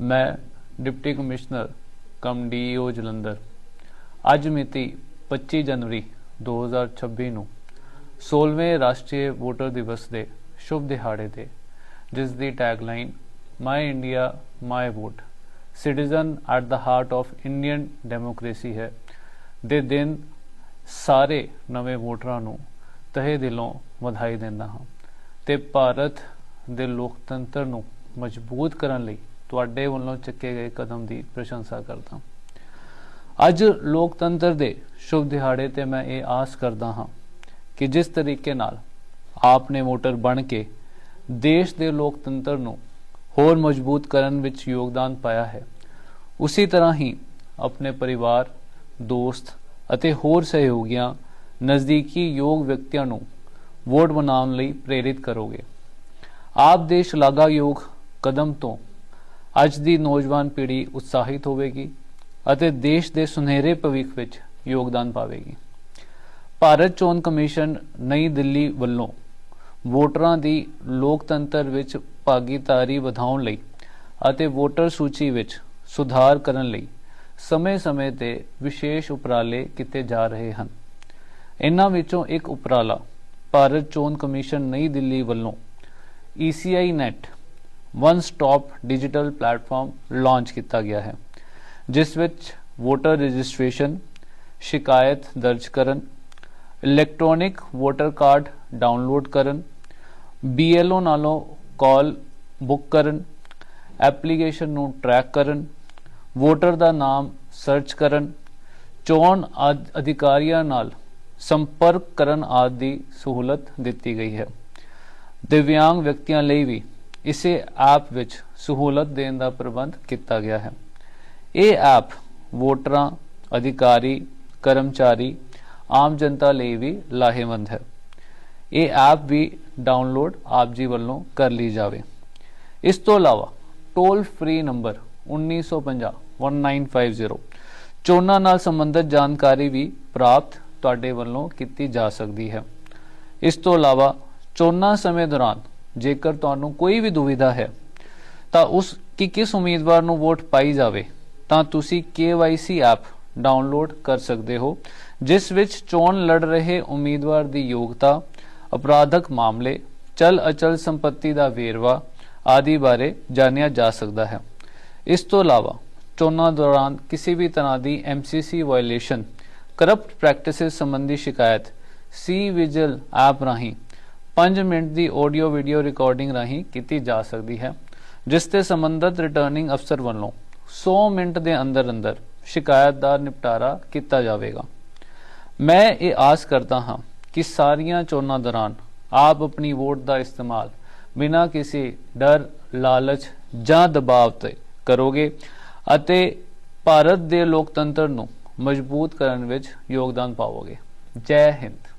ਮੈਂ deputy commissioner cum DEO Jalandhar. ਅੱਜ ਮਿਤੀ 25 ਜਨਵਰੀ 2026 ਨੂੰ 16ਵੇਂ ਰਾਸ਼ਟਰੀ ਵੋਟਰ ਦਿਵਸ ਦੇ ਸ਼ੁਭ ਦਿਹਾੜੇ ਤੇ ਜਿਸ ਦੀ tagline my India, my vote, citizen at the heart of Indian democracy ਹੈ ਦੇ ਦਿਨ ਸਾਰੇ ਨਵੇਂ ਵੋਟਰਾਂ ਨੂੰ ਤਹਿ ਦਿਲੋਂ ਵਧਾਈ ਦਿੰਦਾ ਹਾਂ ਤੇ ਭਾਰਤ ਦੇ ਲੋਕਤੰਤਰ ਨੂੰ ਮਜ਼ਬੂਤ ਕਰਨ ਲਈ ਤੁਹਾਡੇ ਵੱਲੋਂ ਚੱਕੇ ਗਏ ਕਦਮ ਦੀ ਪ੍ਰਸ਼ੰਸਾ ਕਰਦਾ ਅੱਜ ਲੋਕਤੰਤਰ ਦੇ ਸ਼ੁਭ ਦਿਹਾੜੇ ਤੇ ਮੈਂ ਇਹ ਆਸ ਕਰਦਾ ਹਾਂ ਕਿ ਜਿਸ ਤਰੀਕੇ ਨਾਲ ਆਪ ਨੇ ਵੋਟਰ ਬਣ ਕੇ ਦੇਸ਼ ਦੇ ਲੋਕਤੰਤਰ ਨੂੰ ਹੋਰ ਮਜ਼ਬੂਤ ਕਰਨ ਵਿੱਚ ਯੋਗਦਾਨ ਪਾਇਆ ਹੈ, ਉਸੇ ਤਰ੍ਹਾਂ ਹੀ ਆਪਣੇ ਪਰਿਵਾਰ, ਦੋਸਤ ਅਤੇ ਹੋਰ ਸਹਿਯੋਗੀਆਂ ਨਜ਼ਦੀਕੀ ਯੋਗ ਵਿਅਕਤੀਆਂ ਨੂੰ ਵੋਟ ਬਣਾਉਣ ਲਈ ਪ੍ਰੇਰਿਤ ਕਰੋਗੇ। ਆਪ ਦੇ ਸ਼ਲਾਘਾਯੋਗ ਕਦਮ ਤੋਂ ਅੱਜ ਦੀ ਨੌਜਵਾਨ ਪੀੜ੍ਹੀ ਉਤਸ਼ਾਹਿਤ ਹੋਵੇਗੀ ਅਤੇ ਦੇਸ਼ ਦੇ ਸੁਨਹਿਰੇ ਭਵਿੱਖ ਵਿੱਚ ਯੋਗਦਾਨ ਪਾਵੇਗੀ। ਭਾਰਤ ਚੋਣ ਕਮਿਸ਼ਨ ਨਈ ਦਿੱਲੀ ਵੱਲੋਂ ਵੋਟਰਾਂ ਦੀ ਲੋਕਤੰਤਰ ਵਿੱਚ ਭਾਗੀਦਾਰੀ ਵਧਾਉਣ ਲਈ ਅਤੇ ਵੋਟਰ ਸੂਚੀ ਵਿੱਚ ਸੁਧਾਰ ਕਰਨ ਲਈ ਸਮੇਂ-ਸਮੇਂ ਤੇ ਵਿਸ਼ੇਸ਼ ਉਪਰਾਲੇ ਕੀਤੇ ਜਾ ਰਹੇ ਹਨ। ਇਨ੍ਹਾਂ ਵਿੱਚੋਂ ਇੱਕ ਉਪਰਾਲਾ ਭਾਰਤ ਚੋਣ ਕਮਿਸ਼ਨ ਨਈ ਦਿੱਲੀ ਵੱਲੋਂ ECI net one stop digital platform launch ਕੀਤਾ ਗਿਆ ਹੈ, ਜਿਸ ਵਿੱਚ ਵੋਟਰ ਰਜਿਸਟ੍ਰੇਸ਼ਨ ਸ਼ਿਕਾਇਤ ਦਰਜ ਕਰਨ ਇਲੈਕਟ੍ਰੋਨਿਕ ਵੋਟਰ ਕਾਰਡ ਡਾਊਨਲੋਡ ਕਰਨ BLO ਨਾਲੋਂ ਕਾਲ ਬੁੱਕ ਕਰਨ ਐਪਲੀਕੇਸ਼ਨ ਨੂੰ ਟਰੈਕ ਕਰਨ ਵੋਟਰ ਦਾ ਨਾਮ ਸਰਚ ਕਰਨ, ਚੋਣ ਅਧ- ਅਧਿਕਾਰੀਆਂ ਨਾਲ ਸੰਪਰਕ ਕਰਨ ਆਦਿ ਦੀ ਸਹੂਲਤ ਦਿੱਤੀ ਗਈ ਹੈ। ਦਿਵਿਆਂਗ ਵਿਅਕਤੀਆਂ ਲਈ ਵੀ ਇਸੇ ਐਪ ਵਿੱਚ ਸਹੂਲਤ ਦੇਣ ਦਾ ਪ੍ਰਬੰਧ ਕੀਤਾ ਗਿਆ ਹੈ। ਇਹ ਐਪ ਵੋਟਰਾਂ, ਅਧਿਕਾਰੀ, ਕਰਮਚਾਰੀ, ਆਮ ਜਨਤਾ ਲਈ ਵੀ ਲਾਹੇਵੰਦ ਹੈ। ਇਹ ਐਪ ਵੀ ਡਾਊਨਲੋਡ ਆਪ ਜੀ ਵੱਲੋਂ ਕਰ ਲਈ ਜਾਵੇ। ਇਸ ਤੋਂ ਇਲਾਵਾ ਟੋਲ ਫ੍ਰੀ ਨੰਬਰ 1950 1950 ਚੋਣਾਂ ਨਾਲ ਸੰਬੰਧਿਤ ਜਾਣਕਾਰੀ ਵੀ ਪ੍ਰਾਪਤ ਤੁਹਾਡੇ ਵੱਲੋਂ ਕੀਤੀ ਜਾ ਸਕਦੀ ਹੈ। ਇਸ ਤੋਂ ਇਲਾਵਾ ਚੋਣਾਂ ਸਮੇਂ ਦੌਰਾਨ ਜੇਕਰ ਤੁਹਾਨੂੰ ਕੋਈ ਵੀ ਦੁਵਿਧਾ ਹੈ, ਤਾਂ ਉਸ ਕਿ ਕਿਸ ਉਮੀਦਵਾਰ ਨੂੰ ਵੋਟ ਪਾਈ ਜਾਵੇ, ਤਾਂ ਤੁਸੀਂ KYC ਐਪ ਡਾਊਨਲੋਡ ਕਰ ਸਕਦੇ ਹੋ, ਜਿਸ ਵਿੱਚ ਚੋਣ ਲੜ ਰਹੇ ਉਮੀਦਵਾਰ ਦੀ ਯੋਗਤਾ, ਅਪਰਾਧਕ ਮਾਮਲੇ, ਚਲ ਅਚਲ ਸੰਪਤੀ ਦਾ ਵੇਰਵਾ ਆਦਿ ਬਾਰੇ ਜਾਣਿਆ ਜਾ ਸਕਦਾ ਹੈ। ਇਸ ਤੋਂ ਇਲਾਵਾ ਚੋਣਾਂ ਦੌਰਾਨ ਕਿਸੇ ਵੀ ਤਰ੍ਹਾਂ ਦੀ MCC ਵਾਇਲੇਸ਼ਨ ਕਰਪਟ ਪ੍ਰੈਕਟਿਸਿਸ ਸੰਬੰਧੀ ਸ਼ਿਕਾਇਤ ਸੀ ਵਿਜਲ ਐਪ ਰਾਹੀਂ 5 ਮਿੰਟ ਦੀ ਆਡੀਓ ਵੀਡੀਓ ਰਿਕਾਰਡਿੰਗ ਰਾਹੀਂ ਕੀਤੀ ਜਾ ਸਕਦੀ ਹੈ, ਜਿਸ ਤੇ ਸੰਬੰਧਿਤ ਰਿਟਰਨਿੰਗ ਅਫਸਰ ਵੱਲੋਂ 100 ਮਿੰਟ ਦੇ ਅੰਦਰ ਅੰਦਰ ਸ਼ਿਕਾਇਤ ਦਾ ਨਿਪਟਾਰਾ ਕੀਤਾ ਜਾਵੇਗਾ। ਮੈਂ ਇਹ ਆਸ ਕਰਦਾ ਹਾਂ ਕਿ ਸਾਰੀਆਂ ਚੋਣਾਂ ਦੌਰਾਨ ਆਪ ਆਪਣੀ ਵੋਟ ਦਾ ਇਸਤੇਮਾਲ ਬਿਨਾਂ ਕਿਸੇ ਡਰ, ਲਾਲਚ ਜਾਂ ਦਬਾਅ ਤੇ ਕਰੋਗੇ ਅਤੇ ਭਾਰਤ ਦੇ ਲੋਕਤੰਤਰ ਨੂੰ ਮਜ਼ਬੂਤ ਕਰਨ ਵਿੱਚ ਯੋਗਦਾਨ ਪਾਵੋਗੇ। ਜੈ ਹਿੰਦ।